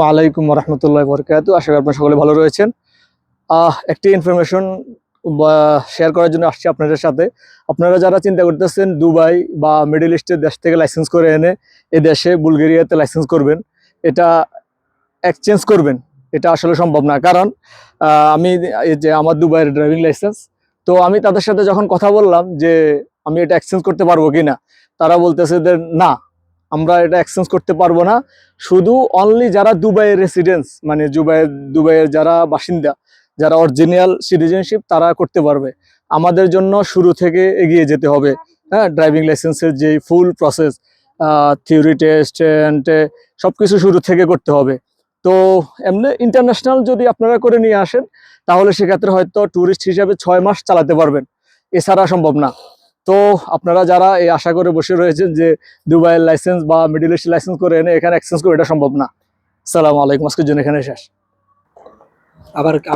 ওয়ালাইকুম রহমতুল্লাহ বরকাত আশা করি আপনারা সকলে ভালো রয়েছেন। একটি ইনফরমেশন শেয়ার করার জন্য আসছি আপনাদের সাথে। আপনারা যারা চিন্তা করতেছেন দুবাই বা মিডল ইস্টের দেশ থেকে লাইসেন্স করে এনে এ দেশে বুলগেরিয়াতে লাইসেন্স করবেন, এটা এক্সচেঞ্জ করবেন, এটা আসলে সম্ভব না। কারণ আমি এই যে আমার দুবাইয়ের ড্রাইভিং লাইসেন্স তো আমি তাদের সাথে যখন কথা বললাম যে আমি এটা এক্সচেঞ্জ করতে পারব কিনা, তারা বলতেছে যে না আমরা এটা এক্সচেঞ্জ করতে পারব না। শুধু অনলি যারা দুবাইয়ের রেসিডেন্স মানে দুবাইয়ের দুবাইয়ের যারা বাসিন্দা, যারা অরিজিনাল সিটিজেনশিপ তারা করতে পারবে। আমাদের জন্য শুরু থেকে এগিয়ে যেতে হবে। হ্যাঁ ড্রাইভিং লাইসেন্সের যে full process theory test and সব কিছু শুরু থেকে করতে হবে। তো এমনি ইন্টারন্যাশনাল যদি আপনারা করে নিয়ে আসেন, তাহলে সেক্ষেত্রে হয়তো ট্যুরিস্ট হিসাবে ছয় মাস চালাতে পারবেন। এছাড়া সম্ভব না। তো আপনারা যারা এই আশা করে বসে রয়েছেন যে দুবাইয়ের লাইসেন্স বা মিডিল ইস্ট লাইসেন্স করে এনে এখানে এক্সচেঞ্জ করে, এটা সম্ভব না। সালাম আলাইকুম, আজকের জন্য এখানে শেষ। আবার